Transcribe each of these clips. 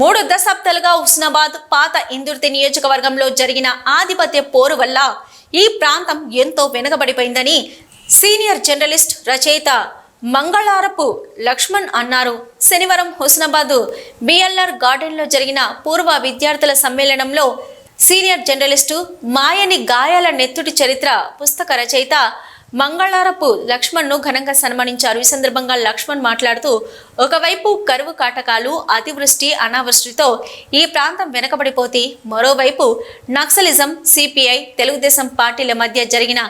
మూడు దశాబ్దాలుగా హుస్నాబాద్ పాత ఇందుర్తి నియోజకవర్గంలో జరిగిన ఆధిపత్య పోరు వల్ల ఈ ప్రాంతం ఎంతో వెనుకబడిపోయిందని సీనియర్ జర్నలిస్ట్ రచయిత మంగళారపు లక్ష్మణ్ అన్నారు. శనివారం హుస్నాబాద్ బిఎల్ఆర్ గార్డెన్లో జరిగిన పూర్వ విద్యార్థుల సమ్మేళనంలో సీనియర్ జర్నలిస్టు మాయని గాయాల నెత్తుటి చరిత్ర పుస్తక రచయిత మంగళారపు లక్ష్మణ్ను ఘనంగా సన్మానించారు. ఈ సందర్భంగా లక్ష్మణ్ మాట్లాడుతూ ఒకవైపు కరువు కాటకాలు అతివృష్టి అనావృష్టితో ఈ ప్రాంతం వెనకబడిపోతే మరోవైపు నక్సలిజం సిపిఐ తెలుగుదేశం పార్టీల మధ్య జరిగిన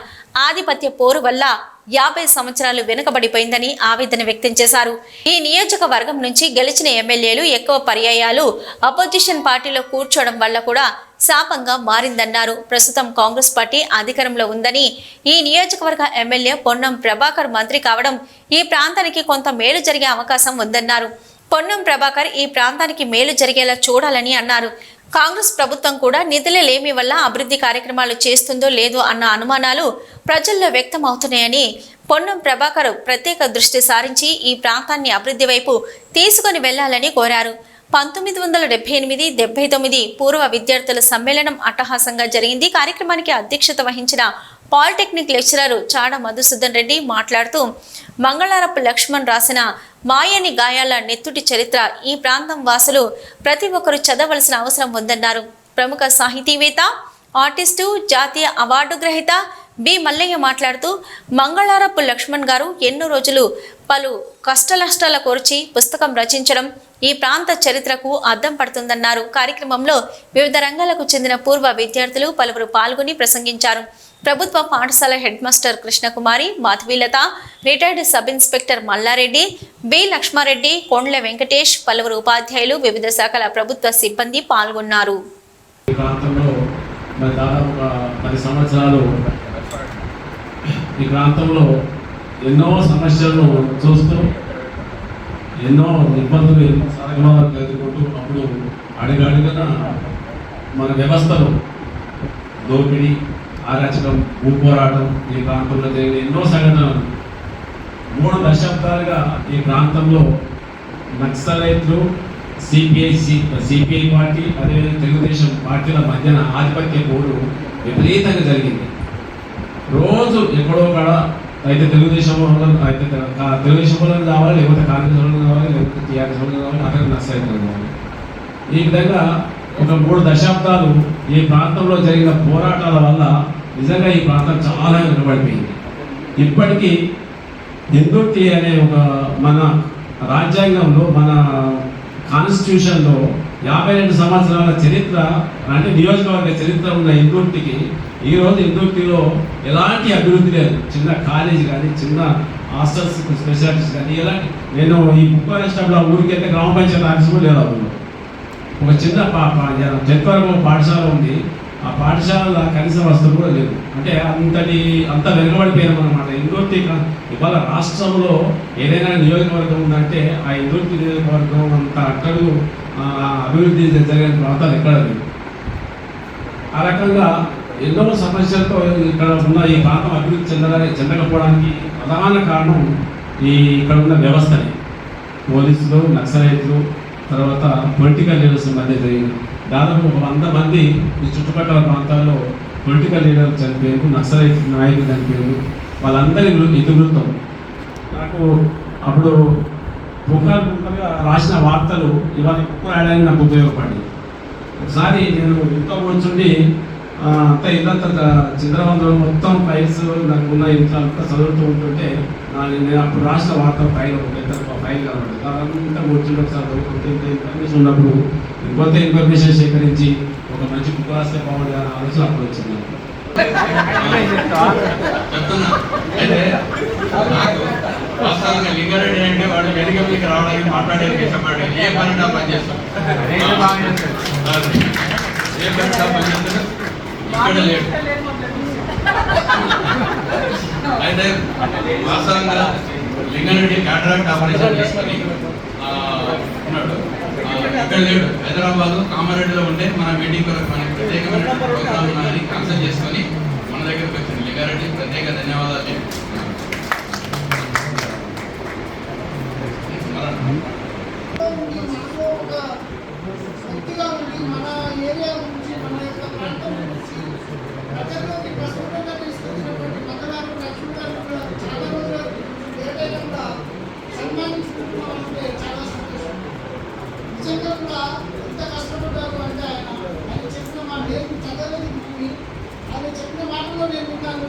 ఆధిపత్య పోరు వల్ల యాభై సంవత్సరాలు వెనుకబడిపోయిందని ఆవేదన వ్యక్తం చేశారు. ఈ నియోజకవర్గం నుంచి గెలిచిన ఎమ్మెల్యేలు ఎక్కువ పర్యాయాలు అపోజిషన్ పార్టీలో కూర్చోవడం వల్ల కూడా శాపంగా మారిందన్నారు. ప్రస్తుతం కాంగ్రెస్ పార్టీ అధికారంలో ఉందని ఈ నియోజకవర్గ ఎమ్మెల్యే పొన్నం ప్రభాకర్ మంత్రి కావడం ఈ ప్రాంతానికి కొంత మేలు జరిగే అవకాశం ఉందన్నారు. పొన్నం ప్రభాకర్ ఈ ప్రాంతానికి మేలు జరిగేలా చూడాలని అన్నారు. కాంగ్రెస్ ప్రభుత్వం కూడా నిధుల లేమి వల్ల అభివృద్ధి కార్యక్రమాలు చేస్తుందో లేదో అన్న అనుమానాలు ప్రజల్లో వ్యక్తం అవుతున్నాయని పొన్నం ప్రభాకర్ ప్రత్యేక దృష్టి సారించి ఈ ప్రాంతాన్ని అభివృద్ధి వైపు తీసుకొని వెళ్ళాలని కోరారు. పంతొమ్మిది వందల డెబ్బై ఎనిమిది డెబ్బై తొమ్మిది పూర్వ విద్యార్థుల సమ్మేళనం అట్టహాసంగా జరిగింది. కార్యక్రమానికి అధ్యక్షత వహించిన పాలిటెక్నిక్ లెక్చరర్ చాడ మధుసూదన్ రెడ్డి మాట్లాడుతూ మంగళారపు లక్ష్మణ్ రాసిన మాయని గాయాల నెత్తుటి చరిత్ర ఈ ప్రాంతం వాసులు ప్రతి ఒక్కరూ చదవలసిన అవసరం ఉందన్నారు. ప్రముఖ సాహితీవేత్త ఆర్టిస్టు జాతీయ అవార్డు గ్రహీత బి. మల్లయ్య మాట్లాడుతూ మంగళారపు లక్ష్మణ్ గారు ఎన్నో రోజులు పలు కష్టనష్టాల కోర్చి పుస్తకం రచించడం ఈ ప్రాంత చరిత్రకు అద్దం పడుతుందన్నారు. కార్యక్రమంలో వివిధ రంగాలకు చెందిన పూర్వ విద్యార్థులు పలువురు పాల్గొని ప్రసంగించారు. ప్రభుత్వ పాఠశాల head master Krishnakumari Madhavilatha retired sub inspector Mallareddy B Lakshmareddy Kondla Venkatesh పలువురు ఉపాధ్యాయులు వివిధ శాఖల ప్రభుత్వ సిబ్బంది పాల్గొన్నారు. ఈ ప్రాంతంలో ఈ ప్రాంతంలో ఎన్నో సమస్యలను చూస్తూ ఎన్నో ఇబ్బందులు సరగమాలకు ఎదుర్కొంటున్నప్పుడు అప్పుడు అడుగడుగున మన వ్యవస్థలు దోపిడీ అరాచకం భూపోరాటం ఈ ప్రాంతంలో జరిగిన ఎన్నో సంఘటనలు. మూడు దశాబ్దాలుగా ఈ ప్రాంతంలో నక్సలైట్లు సిపిఐ సిపిఐ పార్టీ అదేవిధంగా తెలుగుదేశం పార్టీల మధ్యన ఆధిపత్య పోరు విపరీతంగా జరిగింది. రోజు ఎక్కడో కూడా అయితే తెలుగుదేశం వాళ్ళు అయితే తెలుగుదేశం వాళ్ళని కావాలి లేకపోతే కాంగ్రెస్ వాళ్ళని కావాలి లేకపోతే టీఆర్ఎస్ వాళ్ళని కావాలి అక్కడ నక్సలైట్లు కావాలి ఈ విధంగా ఒక మూడు దశాబ్దాలు ఈ ప్రాంతంలో జరిగిన పోరాటాల వల్ల నిజంగా ఈ ప్రాంతం చాలా వెనుకబడిపోయింది. ఇప్పటికీ హిందూటి అనే ఒక మన రాజ్యాంగంలో మన కాన్స్టిట్యూషన్లో యాభై రెండు సంవత్సరాల చరిత్ర అంటే నియోజకవర్గ చరిత్ర ఉన్న ఇందుర్తికి ఈ రోజు ఎలాంటి అభివృద్ధి లేదు. చిన్న కాలేజ్ కానీ చిన్న హాస్టల్స్ స్పెషాలిటీస్ కానీ ఎలాంటి నేను ఈ బుక్ స్టాప్లో ఊరికి అయితే గ్రామ పంచాయతీ ఆఫీస్ కూడా లేదు ఒక చిన్న పా పాఠశాల ఉంది. ఆ పాఠశాల కనీస వస్తువులు కూడా లేదు అంటే అంతటి అంత వెనుకబడిపోయినాం అనమాట ఇందుర్తి ఇవాళ రాష్ట్రంలో ఏదైనా నియోజకవర్గం ఉందంటే ఆ ఇందుర్తి నియోజకవర్గం అంత అక్కడు అభివృద్ధి జరిగిన ప్రాంతాలు ఎక్కడ లేవు. ఆ రకంగా ఎన్నో సమస్యలతో ఇక్కడ ఉన్న ఈ ప్రాంతం అభివృద్ధి చెందడానికి చెందకపోవడానికి ప్రధాన కారణం ఈ ఇక్కడ ఉన్న వ్యవస్థనే పోలీసులు నక్సలైట్లు తర్వాత పొలిటికల్ లీడర్స్ మధ్య జరిగింది దాదాపు ఒక వంద మంది ఈ చుట్టుపక్కల ప్రాంతాల్లో పొలిటికల్ లీడర్లు చనిపోయారు నక్సలైట్ నాయకులు చనిపోయారు వాళ్ళందరి ఇతివృత్తం నాకు అప్పుడు పుకారు పుకారుగా రాసిన వార్తలు ఇవాళ కుక్క రాయడానికి నాకు ఉపయోగపడింది ఒకసారి నేను ఇంట్లో కూర్చుండి అంతా ఇల్లంతా చంద్రవందరం మొత్తం ఫైల్స్ నాకు ఉన్న ఇంట్లో అంతా చదువుతూ ఉంటుంటే నేను అప్పుడు రాసిన వార్త ఫైల్ ఒక పెద్ద ఫైల్ కనబడింది దానంతా కూర్చుంటే ఒకసారి చదువుకుంటే ఇన్ఫర్మేషన్ ఉన్నప్పుడు ఇంకొంత ఇన్ఫర్మేషన్ సేకరించి ఒక మంచి బుక్ రాస్తే బాగుంది అనే ఆలోచన అప్పుడు వచ్చింది. చెప్తున్నా వాస్తవంగా లింగారెడ్డి అంటే వాడు రావడానికి ఇష్టపడి ఏ పని నా పని చేస్తాడు. ఏ పని నా పని చేస్తాడు. ఇక్కడ లేడు. అయితే వాస్తవంగా లింగారెడ్డి కాంట్రాక్ట్ ఆపరేషన్ చేసుకొని ఉన్నాడు. ఇక్కడ లేడు. హైదరాబాద్ కామారెడ్డిలో ఉంటే మన మీటింగ్ కొరకు మనకి ప్రత్యేకమైన ప్రోగ్రామ్ ఉన్నదని క్యాన్సిల్ చేసుకొని మన దగ్గరకు వచ్చింది. లింగారెడ్డి ప్రత్యేక ధన్యవాదాలు నిజంగా కూడా ఎంత కష్టపడ్డారు అంటే ఆయన ఆయన చెప్పిన మాట నేను చదవలేదు ఆయన చెప్పిన మాటలో నేను విన్నాను.